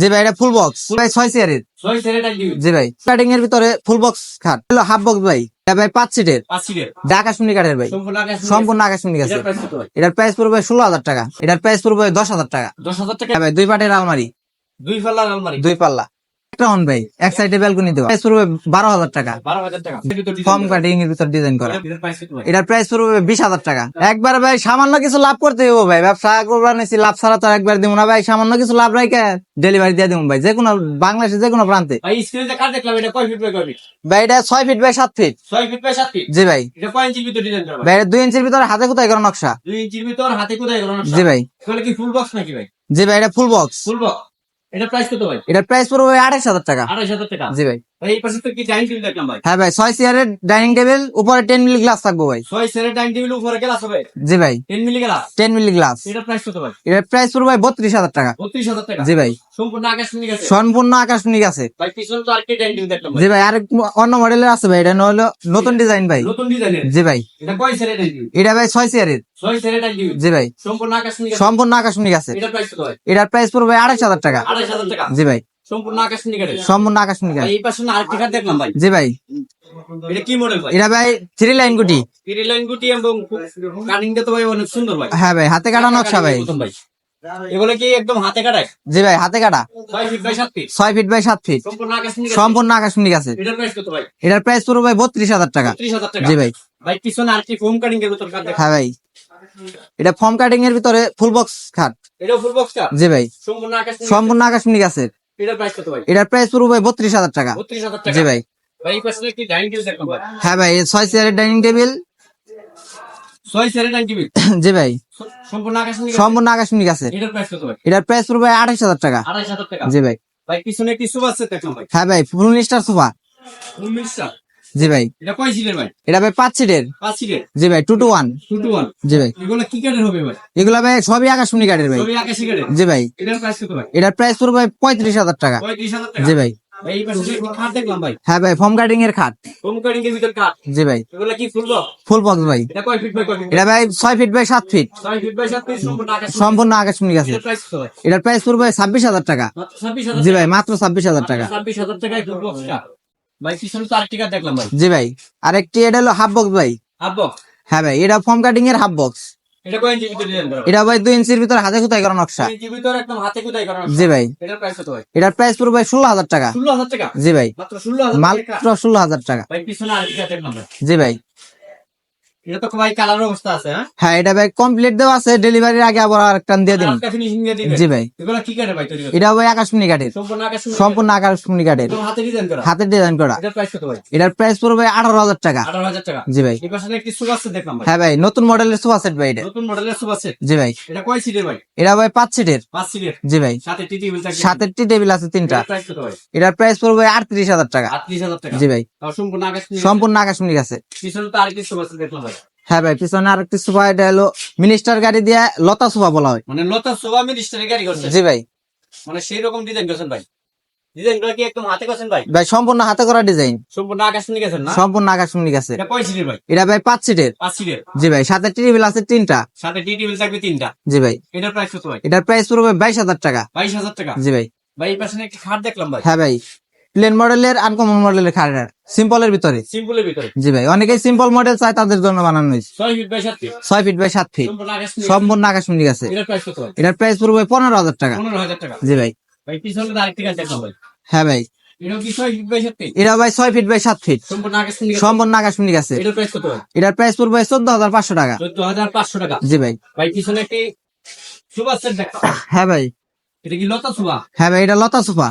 জি ভাই এটা full box ভাই ছয় চেয়ারের জি ভাই কাটিং এর ভিতরে ফুল বক্স খাট। হলো হাফ বক্স ভাই। এটা ভাই পাঁচ সিটের। সিটের। আকাশমণি কাঠের ভাই। সম্পূর্ণ আকাশ সম্পূর্ণ আকাশমণি এটার প্রাইস ভাই? এটার প্রাইস পড়বে ষোলো হাজার টাকা। এটার প্রাইস পড়বে দশ হাজার টাকা। দশ হাজার টাকা? হ্যাঁ ভাই দুই পাটের আলমারি। দুই পাল্লা আলমারি। দুই পাল্লা। একটা অন ভাই এক সাইডে ব্যালকনি দেওয়া। প্রাইস পড়বে বারো হাজার টাকা। ফর্ম কাটিং এর ভিতর ডিজাইন করা। এটার প্রাইস পড়বে বিশ হাজার টাকা। একবার ভাই সামান্য কিছু লাভ করতে হব ভাই। ব্যবসা করবার নিছি লাভ ছাড়া তো আর একবার দিব না ভাই। সামান্য কিছু লাভ রাখে ডেলিভারি দিয়ে দিব ভাই। যে কোনো বাংলাদেশের যে কোনো প্রান্তে। ভাই স্ক্রিনে কার দেখলাম? এটা কয় ফিট বাই কয় ফিট ভাই ছয় ফিট বাই সাত ফিট ছয় ফিট বাই সাত ফিট জি ভাই। এটা কয় ইঞ্চির ভিতরে ডিজাইন করা ভাই? এটা দুই ইঞ্চির ভিতরে হাতে কোথায় করা নকশা? দুই ইঞ্চির ভিতর হাতে কোথায় গেল জি ভাই। কি ফুল বক্স নাকি ভাই? জি ভাই এটা ফুল বক্স ফুল বক্স এটা প্রাইস কত ভাই? এটার প্রাইস পড়বে আঠাশ হাজার টাকা। আড়াইশ হাজার টাকা। জি ভাই। হ্যাঁ ভাই ছয় চেয়ারের ডাইনিং টেবিল উপরে টেন মিলি গ্লাস থাকব ভাই। ছয় সেরে ডাইনিং টেবিল উপরে গ্লাস হবে? জি ভাই। Ten milli glass ten milli glass এটা প্রাইস কত ভাই? এটার প্রাইস পড়বে ভাই বত্রিশ হাজার টাকা। বত্রিশ হাজার টাকা? জি ভাই। সম্পূর্ণ গেছে সম্পূর্ণ আকাশমণি আছে। ভাই পিছনে তো আরেকটি ডাইনিং দেখলাম জি ভাই আরেক অন্য মডেলের আছে ভাই এটা হলো নতুন ডিজাইন ভাই। নতুন ডিজাইনের জি ভাই। এটা কয় সেরে ডাইনিং এটা ভাই ছয় চেয়ারের ছয় সেরে ডাইনিং জি ভাই। সম্পূর্ণ সম্পূর্ণ আকাশমণি প্রাইস কত ভাই? এটার প্রাইস পড়বে আড়াইশ হাজার টাকা। আড়াইশ হাজার টাকা? জি ভাই। সম্পূর্ণ আকাশমণি ভাই আছে এই পাশে আরেকটি কার দেখলাম ভাই। জি ভাই। এটা কি মডেল ভাই? এটা ভাই থ্রি লাইন গুটি। তিরি লাইন গুটি এবং কাটিংটা তো ভাই অনেক সুন্দর ভাই। হ্যাঁ ভাই হাতে কাটা নকশা ভাই। এগুলো কি একদম হাতে কাটায় জি ভাই হাতে কাটা। ছয় ফিট বাই সাত ফিট সম্পূর্ণ আকাশমণি এটার প্রাইস কত ভাই? বত্রিশ হাজার টাকা। জি ভাই। ভাই পিছনে আরেকটি ফোম কাটিং এর ভিতর হ্যাঁ ভাই। এটা ফর্ম কাটিং এর ভিতরে ফুল বক্স খাট। এটাও ফুল বক্স কার জি ভাই। সম্পূর্ণ আকাশ সম্পূর্ণ আকাশমণি। এটার প্রাইস কত ভাই? এটার প্রাইস পড়বে ভাই বত্রিশ হাজার টাকা। বত্রিশ হাজার টাকা? জি ভাই। ভাই এই পাশে একটি ডাইনিং টেবিল দেখলাম ভাই। হ্যাঁ ভাই ছয় চেয়ারের ডাইনিং টেবিল ছয় সেরে ডাইনিং টেবিল জি ভাই। সম্পূর্ণ আকাশ সম্পূর্ণ আকাশমণি আছে। এটার প্রাইস কত ভাই? এটার প্রাইস পড়বে আঠাশ হাজার টাকা। আড়াইশ হাজার টাকা? জি ভাই। ভাই পিছনে একটি সোফা আছে দেখলাম ভাই। হ্যাঁ ভাই ফুল স্টার সোফা জি ভাই। এটা কয় সিটের ভাই? এটা ভাই পাঁচ সিটের। পাঁচ সিটের? জি ভাই two two one two two one জি ভাই। এগুলো কি কাঠের হবে ভাই? এগুলা ভাই সবই আকাশমণি কাঠের ভাই। সবই আকাশি কাঠের? জি ভাই। এটার প্রাইস কত ভাই? এটার প্রাইস পড়বে ভাই পঁয়ত্রিশ হাজার টাকা। পঁয়ত্রিশ হাজার টাকা? জি ভাই। হ্যাঁ ভাই কাটিং এর খাট। জি ভাই। ফুল বক্স ভাই। এটা ভাই ছয় ফিট বাই সাত ফিট সম্পূর্ণ আকাশমণি এটার প্রাইস পড়বে ছাব্বিশ হাজার টাকা। জি ভাই মাত্র ছাব্বিশ হাজার টাকা। ছাব্বিশ হাজার বক্সটা ভাই পিছনে তো আরেকটি কাঠ দেখলাম ভাই। জি ভাই আরেকটি এটা হলো হাফ বক্স ভাই। হাফ বক্স হ্যাঁ ভাই এটা ফর্ম কাটিং এর হাফ বক্স এটা কয় ইঞ্চি ভিতরে ডিজাইন করা? এটা ভাই দুই ইঞ্চির ভিতর হাতে কোথায় করা নকশা। দুই ইঞ্চি ভিতরে একদম হাতে কোথায় করা জি ভাই। এটার প্রাইস কত ভাই? এটার প্রাইস পড়বে ভাই ষোলো হাজার টাকা। ষোলো হাজার টাকা? জি ভাই। মাত্র ষোলো হাজার টাকা। মাত্র ষোলো হাজার টাকা। ভাই পিছনে আরেকটি কাঠ দেখলাম জি ভাই। এটা তো ভাই কালার অবস্থা আছে হ্যাঁ? হ্যাঁ এটা ভাই কমপ্লিট দেওয়া আছে ডেলিভারির আগে আবার আরেকটা দিয়ে দিন। ফিনিশিং দিয়ে দিবে জি ভাই। এগুলো কি কাঠের ভাই তৈরি এটা ভাই আকাশমণি কাঠের। সম্পূর্ণ আকাশ সম্পূর্ণ আকাশমণি হাতে ডিজাইন করা? হাতের ডিজাইন করা। এটার প্রাইস কত ভাই? এটার প্রাইস পড়বে টাকা। জি ভাই। এই পাশে একটি সুপার সেট দেখলাম ভাই। হ্যাঁ ভাই নতুন মডেলের সোফা সেট ভাই এটা। নতুন মডেলের সুপার সেট জি ভাই। এটা কয় সিটের ভাই? এটা ভাই পাঁচ সিটের জি ভাই। সাথে টি টেবিল আছে তিনটা। প্রাইস কত ভাই? এটার প্রাইস পড়বে আটত্রিশ হাজার টাকা। জি ভাই। সম্পূর্ণ সম্পূর্ণ আকাশমণি আছে পিছনে তো সুপার সেট দেখলাম ভাই। হ্যাঁ ভাই পিছনে আরেকটি সোফা এটা হলো মিনিস্টার গাড়ি দিয়ে লতা সোফা বলা হয়। মানে লতা সোভা মিনিস্টারের গাড়ি করছে। জি ভাই। মানে সেই রকম ডিজাইন করছেন ভাই। ডিজাইন কি একদম হাতে করছেন ভাই? ভাই সম্পূর্ণ হাতে করা ডিজাইন সম্পূর্ণ আকাশ গেছেন না? সম্পূর্ণ আকাশমণি আছে এটা কয় সিটের ভাই? এটা ভাই পাঁচ সিটের। পাঁচ সিটের। জি ভাই সাথে টেবিল আছে তিনটা। সাথে টেবিল থাকবে তিনটা। জি ভাই। এটার প্রাইস কত ভাই? এটার প্রাইস পড়বে বাইশ হাজার টাকা। বাইশ হাজার টাকা? জি ভাই। ভাই এই পাশে একটি খাট দেখলাম ভাই। হ্যাঁ ভাই। প্লেন মডেলের আনকমন মডেলের খাট সিম্পলের ভিতরে। সিম্পলের ভিতরে। জি ভাই অনেকেই সিম্পল মডেল চায় তাদের জন্য বানানো হয়েছে। ছয় ফিট বাই সাত ফিট ছয় ফিট বাই সাত ফিট সম্পূর্ণ আকাশমণি আছে। এটার প্রাইস পড়বে পনেরো হাজার টাকা। জি ভাই। হ্যাঁ ভাই। এটা ভাই ছয় ফিট বাই সাত ফিট সম্পূর্ণ আকাশমণি আছে। এটার প্রাইস পড়বে চোদ্দ হাজার পাঁচশো টাকা। চোদ্দ হাজার পাঁচশো টাকা। জি ভাই। ভাই পিছনে একটি হ্যাঁ ভাই। এটা কি লতা সুবা হ্যাঁ ভাই এটা লতা সোফা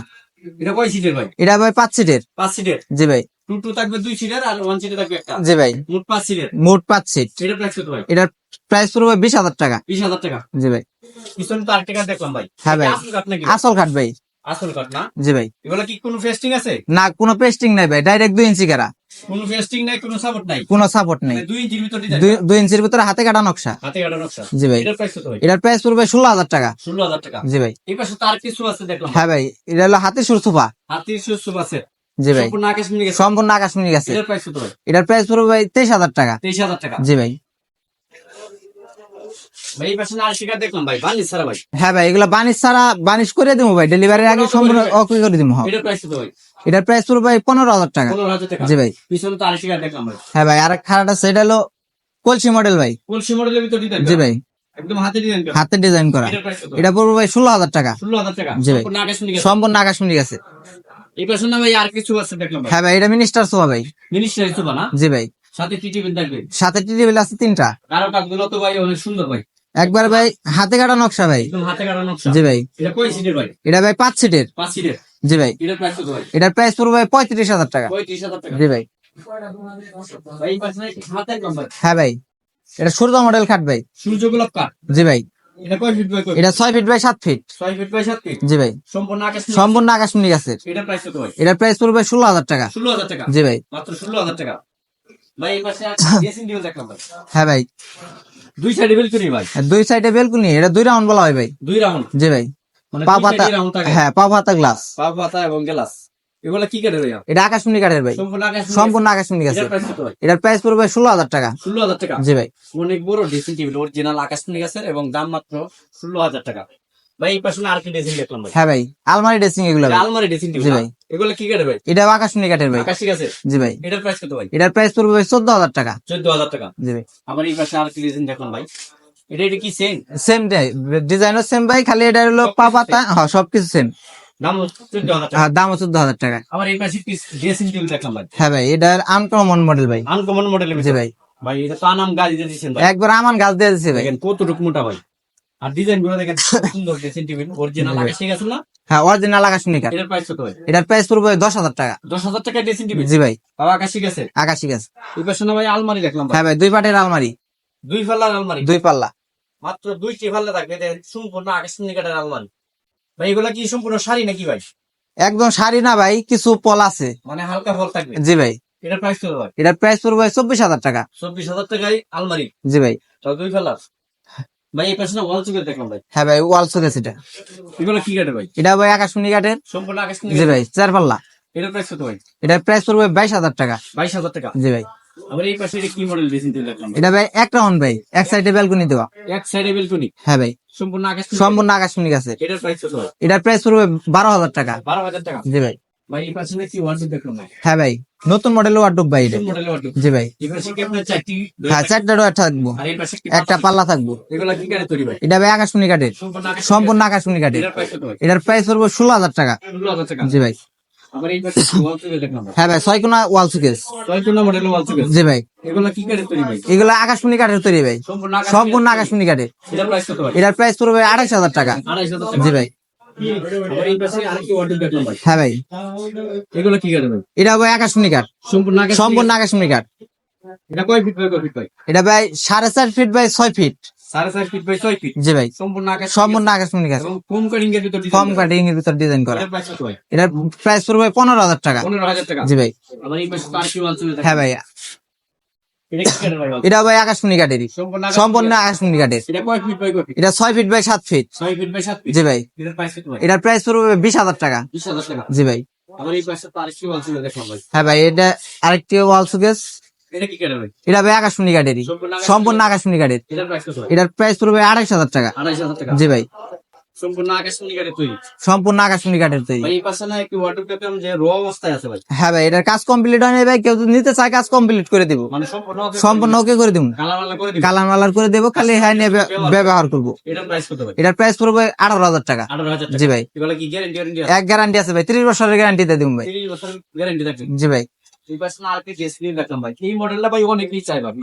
এটা কয় সিটের ভাই? এটা ভাই পাঁচ সিটের পাঁচ সিটের জি ভাই। টু টু থাকবে দুই সিটের আর ওয়ান সিটে থাকবে একটা। জি ভাই। মোট পাঁচ সিটের মোট পাঁচ সিট এটা প্রাইস কত ভাই? এটার প্রাইস পড়বে বিশ হাজার টাকা। বিশ হাজার টাকা। জি ভাই। পিছনে তো আরেকটা দেখলাম ভাই। হ্যাঁ ভাই। আসল কাঠ নাকি? আসল খাট ভাই। আসল কাঠ না? জি ভাই। এগুলো কি কোনো ফেস্টিং আছে? না কোনো পেস্টিং নাই ভাই। ডাইরেক্ট দুই ইঞ্চি কাটা কোনো ফেস্টিং নাই কোনো সাপোর্ট নাই? কোনো সাপোর্ট নেই। মানে দুই ইঞ্চির ভিতর ইঞ্চির হাতে কাটা নকশা। হাতে কাটা নকশা? জি ভাই। এটার প্রাইস কত ভাই? এটার প্রাইস পড়বে ষোলো হাজার টাকা। জি ভাই। এই পাশে তো কিছু আছে দেখলাম। হ্যাঁ ভাই এটা হলো হাতে আছে। জি ভাই। সম্পূর্ণ আকাশ মিলে গেছে সম্পূর্ণ আকাশমণি আছে। এটার প্রাইস কত ভাই? এটার প্রাইস পড়বে ভাই তেইশ হাজার টাকা। তেইশ হাজার টাকা। জি ভাই। ভাই এই পাশে আড়াইশো দেখলাম ভাই? বানিশ ছাড়া ভাই। হ্যাঁ ভাই এগুলো বানিশ ছাড়া বানিশ করে দিব ভাই ডেলিভারির আগে সম্পূর্ণ ওকে করে দিব হ্যাঁ। এটার প্রাইস কত ভাই? এটার প্রাইস পড়বে ভাই পনেরো হাজার টাকা। জি ভাই। পিছনে তো দেখলাম ভাই? হ্যাঁ ভাই আর খারাটা সেটা হলো কলসি মডেল ভাই। কলসি মডেলের ভিতর ডিজাইন জি ভাই। একদম হাতে ডিজাইন করা? হাতে ডিজাইন এটা পড়বে ভাই ষোলো হাজার টাকা। ষোলো হাজার টাকা? জি ভাই। সম্পূর্ণ আকাশমণি গেছে। গেছে। এই ভাই আর কিছু আছে দেখলাম হ্যাঁ ভাই এটা মিনিস্টার সোফা ভাই। মিনিস্টার না? জি ভাই। সাথে টি টিভি দেখবে সাথে আছে তিনটা। কারও কাজগুলো তো ভাই অনেক সুন্দর ভাই। একবার ভাই হাতে কাটা নকশা ভাই। হাতে কাটা নকশা। জি ভাই। এটা কয় সিটের ভাই? এটা ভাই পাঁচ সিটের। পাঁচ সিটের? জি ভাই। এটার প্রাইস কত ভাই? এটার প্রাইস পড়বে ভাই পঁয়ত্রিশ হাজার টাকা। পঁয়ত্রিশ হাজার টাকা। জি ভাই। হ্যাঁ ভাই। এটা সূর্য মডেল খাট ভাই। সূর্য গোলাপ কাঠ জি ভাই। এটা কয় ফিট বাই কয় এটা ছয় ফিট বাই সাত ফিট ফিট বাই ফিট জি ভাই। সম্পূর্ণ আকাশ সম্পূর্ণ আকাশমণি গাছের। এটার প্রাইস কত ভাই? প্রাইস পড়বে ষোলো হাজার টাকা। ষোলো হাজার টাকা? জি ভাই। মাত্র ষোলো হাজার টাকা। ভাই এই পাশে ড্রেসিং টেবিল দেখলাম ভাই। হ্যাঁ ভাই। দুই সাইডে বেল ভাই। দুই সাইডে বেলকুনি এটা দুই রাউন্ড বলা হয় ভাই। দুই রাউন্ড জি ভাই। মানে পা পাতা। হ্যাঁ পা পাতা গ্লাস পা পাতা এবং গ্লাস এগুলা কি ভাইয়া এটা আকাশমণি কাঠের ভাই। সম্পূর্ণ আকাশ সম্পূর্ণ আকাশমণি গাছের এটার প্রাইস পড়বে ষোলো হাজার টাকা। ষোলো হাজার টাকা? জি ভাই। অনেক বড় ড্রেসিং টেবিল অরিজিনাল আকাশমণি গাছের এবং দাম মাত্র ষোলো হাজার টাকা। ভাই এই পাশে আর কি ড্রেসিং দেখলাম ভাই। হ্যাঁ ভাই আলমারি ড্রেসিং এগুলো আলমারি ড্রেসিং টেবিল ভাই। এগুলা কি কাটে ভাই? এটা আকাশমণি ভাই। আকাশি জি ভাই। এটার প্রাইস কত ভাই? এটার প্রাইস পড়বে ভাই চোদ্দ হাজার টাকা। চোদ্দ হাজার টাকা। জি ভাই। আবার এই পাশে আর কি দেখলাম ভাই। এটা এটা কি সেম সেম ডিজাইনও সেম ভাই খালি এটা হলো পা পাতা হ্যাঁ সবকিছু সেম দাম চোদ্দ হাজার টাকা। হ্যাঁ এই পাশে ড্রেসিং টেবিল দেখলাম ভাই। হ্যাঁ ভাই এটার আনকমন মডেল ভাই। আনকমন মডেলের জি ভাই। ভাই এটা তো আনাম গাড়ি দিয়ে দিচ্ছেন ভাই। একবার আমান গাছ দিয়ে দিছে ভাই। কতটুকু মোটা ভাই। আর ডিজাইনগুলো দেখেন সুন্দর ড্রেসিং টেবিল অরিজিনাল জি ভাই। না? হ্যাঁ অরিজিনাল আকাশমণি কাঠ এটার প্রাইস কত ভাই? এটার প্রাইস পড়বে দশ হাজার টাকা। দশ হাজার টাকা ড্রেসিং টেবিল জি ভাই। বাবা আকাশি গেছে? আকাশি গাছ। এই পাশে না ভাই আলমারি দেখলাম ভাই। হ্যাঁ ভাই দুই পাটের আলমারি। দুই ফাল্লার আলমারি? দুই পাল্লা। মাত্র দুইটি ফাল্লা থাকবে দেখেন সম্পূর্ণ আকাশমণি কাঠের আলমারি। ভাই এগুলা কি সম্পূর্ণ শাড়ি নাকি ভাই? একদম শাড়ি না ভাই কিছু পল আছে। মানে হালকা ফল থাকবে? জি ভাই। এটার প্রাইস কত ভাই? এটার প্রাইস পড়বে চব্বিশ হাজার টাকা। চব্বিশ হাজার টাকায় আলমারি। জি ভাই। দুই ফাল্লার ভাই এই পাশে ওয়াল দেখলাম ভাই। হ্যাঁ ভাই ওয়াল এটা। এগুলো কি কাটে ভাই? এটা ভাই আকাশমণি কাঠের। সম্পূর্ণ আকাশমণি জি ভাই চার পাল্লা। এটার প্রাইস কত ভাই? এটার প্রাইস পড়বে বাইশ হাজার টাকা। বাইশ হাজার টাকা। জি ভাই। আবার এই পাশে এটা কি মডেল দেখলাম? এটা ভাই এক রাউন্ড ভাই এক সাইডে বেলকুনি দেওয়া। এক সাইডে বেলকনি হ্যাঁ ভাই। সম্পূর্ণ আকাশ সম্পূর্ণ আকাশমণি গাছের এটার প্রাইস কত এটার প্রাইস পড়বে বারো হাজার টাকা। বারো হাজার টাকা। জি ভাই। ভাই এই পাশে নাকি ওয়ার্ডরোব দেখলাম হ্যাঁ ভাই নতুন মডেল ওয়ার্ডরোব ভাই এটা। মডেল ওয়ার্ডরোব জি ভাই। এই পাশে কি আপনার চারটি হ্যাঁ চারটা থাকব। আর এই পাশে একটা পাল্লা থাকব। এগুলা কি কাটে তৈরি ভাই? এটা ভাই আকাশমণি কাঠের। সম্পূর্ণ আকাশ সম্পূর্ণ আকাশমণি কাঠের। এটার প্রাইস পড়বে ষোলো হাজার টাকা। ষোলো হাজার টাকা। জি ভাই। হ্যাঁ ভাই ছয় কোনা ওয়াল সুকেস মডেল ওয়াল চুকে জি ভাই। এগুলা কি কাটে তৈরি ভাই? এগুলো আকাশমণি কাঠের তৈরি ভাই। সম্পূর্ণ আকাশ সম্পূর্ণ আকাশমণি কাঠের। এটার প্রাইস পড়বে আড়াইশ হাজার টাকা। জি ভাই। হ্যাঁ ভাই। এগুলা কি ভাই? এটা ভাই আকাশমণি কাঠ। সম্পূর্ণ সম্পূর্ণ আকাশমণি কাঠ। এটা কয় ফিট বাই কয় ফিট ভাই? এটা ভাই সাড়ে চার ফিট বাই ছয় ফিট সাড়ে চার ফিট বাই ছয় ফিট জি ভাই। সম্পূর্ণ আকাশ সম্পূর্ণ আকাশমণি কাঠ। এবং কাটিং এর ভিতর ফর্ম কাটিং এর ভিতর ডিজাইন করা। এটার প্রাইস কত ভাই? পড়বে পনেরো হাজার টাকা। পনেরো হাজার টাকা। জি ভাই। হ্যাঁ ভাই। এটা ভাই আকাশমণি কাঠেরই। সম্পূর্ণ আকাশমণি কাঠের। এটা ছয় ফিট বাই সাত ফিট জি ভাই। এটার প্রাইস পড়বে বিশ হাজার টাকা। জি ভাই। হ্যাঁ ভাই এটা আরেকটি ওয়াল সুকেস এটা ভাই? আকাশমণি কাঠেরই। সম্পূর্ণ আকাশ আকাশমণি কাঠের। এটার প্রাইস পড়বে আড়াইশ হাজার টাকা। জি ভাই। সম্পূর্ণ আকাশ কাটে তৈরি। সম্পূর্ণ আকাশমণি কাঠের তৈরি। এই পাশে না একটি ওয়ার্ডরোব দেখলাম যে র অবস্থায় আছে ভাই। হ্যাঁ ভাই এটার কাজ কমপ্লিট হয়নি ভাই কেউ যদি নিতে চায় কাজ কমপ্লিট করে দিব। মানে সম্পূর্ণ সম্পূর্ণ ওকে করে দিব। করে কালার মালার করে দেবো খালি হ্যাঁ নিয়ে ব্যবহার করব। এটার প্রাইস কত ভাই? এটার প্রাইস পড়বে আঠারো হাজার টাকা। আঠারো হাজার টাকা। জি ভাই। এগুলো কি গ্যারেন্টি গ্যারেন্টি এক গ্যারান্টি আছে ভাই ত্রিশ বছরের গ্যারান্টি দিয়ে দিব ভাই। তিরিশ বছর গ্যারেন্টি থাকবে। জি ভাই। এই পাশে না আরেকটি ড্রেস কিনে রাখলাম ভাই। এই মডেলটা ভাই অনেকেই চাই ভাবি।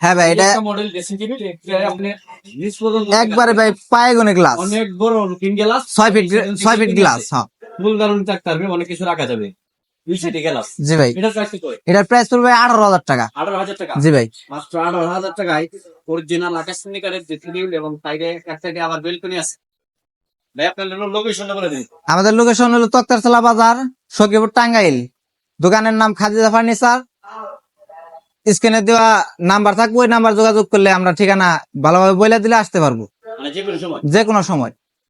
হ্যাঁ ভাই এটা মডেল একবারে ভাই পায়ে গুনে গ্লাস অনেক বড় লুকিং গ্লাস ছয় ফিট ছয় ফিট গ্লাস হ্যাঁ। থাকতে পারবে অনেক কিছু রাখা যাবে। জি ভাই। এটার প্রাইস পড়বে আঠারো হাজার টাকা। আঠারো হাজার টাকা? জি ভাই। মাত্র আঠারো হাজার টাকায় অরিজিনাল আকাশ নিকারের এবং সাইডে এক সাইডে আবার বেলকনি আছে। আমাদের লোকেশন হলো তক্তারতলা বাজার সখীপুর টাঙ্গাইল। দোকানের নাম খাদিজা ফার্নিচার। স্ক্রিনে দেওয়া নাম্বার থাকব ওই নাম্বার যোগাযোগ করলে আমরা ঠিকানা ভালোভাবে বলে দিলে আসতে পারব। মানে যে কোনো সময়। যে কোনো সময়।